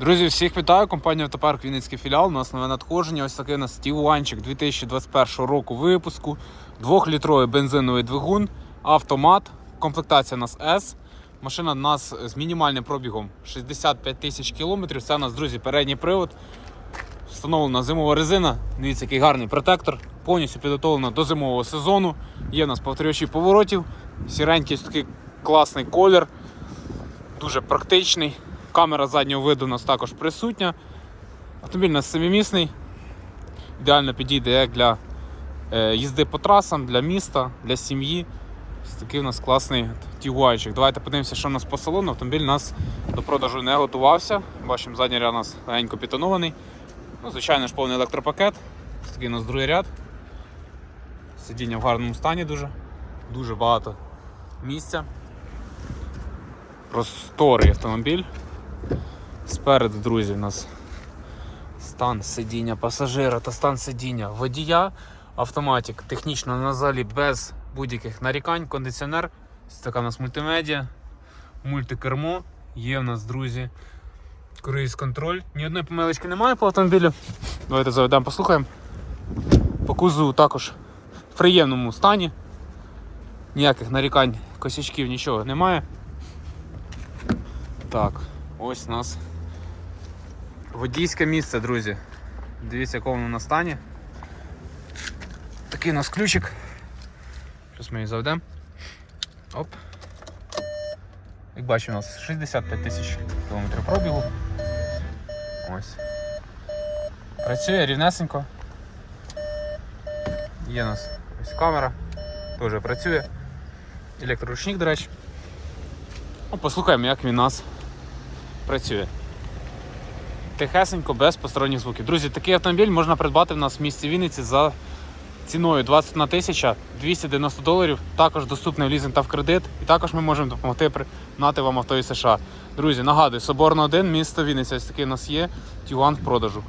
Друзі, всіх вітаю. Компанія Автопарк Вінницький філіал. У нас нове надходження. Ось такий у нас Тігуанчик 2021 року випуску. Двохлітровий бензиновий двигун, автомат. Комплектація у нас S. Машина у нас з мінімальним пробігом 65 тисяч кілометрів. Це у нас, друзі, передній привод. Встановлена зимова резина. Дивіться, який гарний протектор. Повністю підготовлена до зимового сезону. Є в нас повторювачі поворотів. Сіренький такий класний колір. Дуже практичний. Камера заднього виду у нас також присутня. Автомобіль у нас семимісний. Ідеально підійде як для е, їзди по трасам, для міста, для сім'ї. Ось такий у нас класний тігуайчик. Давайте подивимося, що у нас по салону. Автомобіль у нас до продажу не готувався. Бачимо, задній ряд у нас легенько підтонований. Ну, звичайно ж, повний електропакет. Ось такий у нас другий ряд. Сидіння в гарному стані дуже. Дуже багато місця. Просторий автомобіль. Спереду, друзі, у нас стан сидіння пасажира та стан сидіння водія. Автоматик технічно на залі без будь-яких нарікань. Кондиціонер. Ось така у нас мультимедіа, мультикермо. Є в нас, друзі, круїз контроль. Ні одної помилочки немає по автомобілю. Давайте заведемо, послухаємо. По кузову також в приємному стані. Ніяких нарікань, косячків, нічого немає. Так, ось у нас водійське місце, друзі. Дивіться, якому воно на стані. Такий у нас ключик. Зараз ми її заведемо. Оп. Як бачимо, у нас 65 тисяч кілометрів пробігу. Ось. Працює рівнесенько. Є у нас ось камера. Теж працює. Електроручник, до речі. Ну, послухаємо, як він у нас працює. Тихесенько, без посторонніх звуків. Друзі, такий автомобіль можна придбати в нас в місті Вінниці за ціною 21 тисяча 290 доларів. Також доступний в лізинг та в кредит. І також ми можемо допомогти пригнати вам авто із США. Друзі, нагадую, Соборно 1, місто Вінниця. Ось такий у нас є. Тюган в продажу.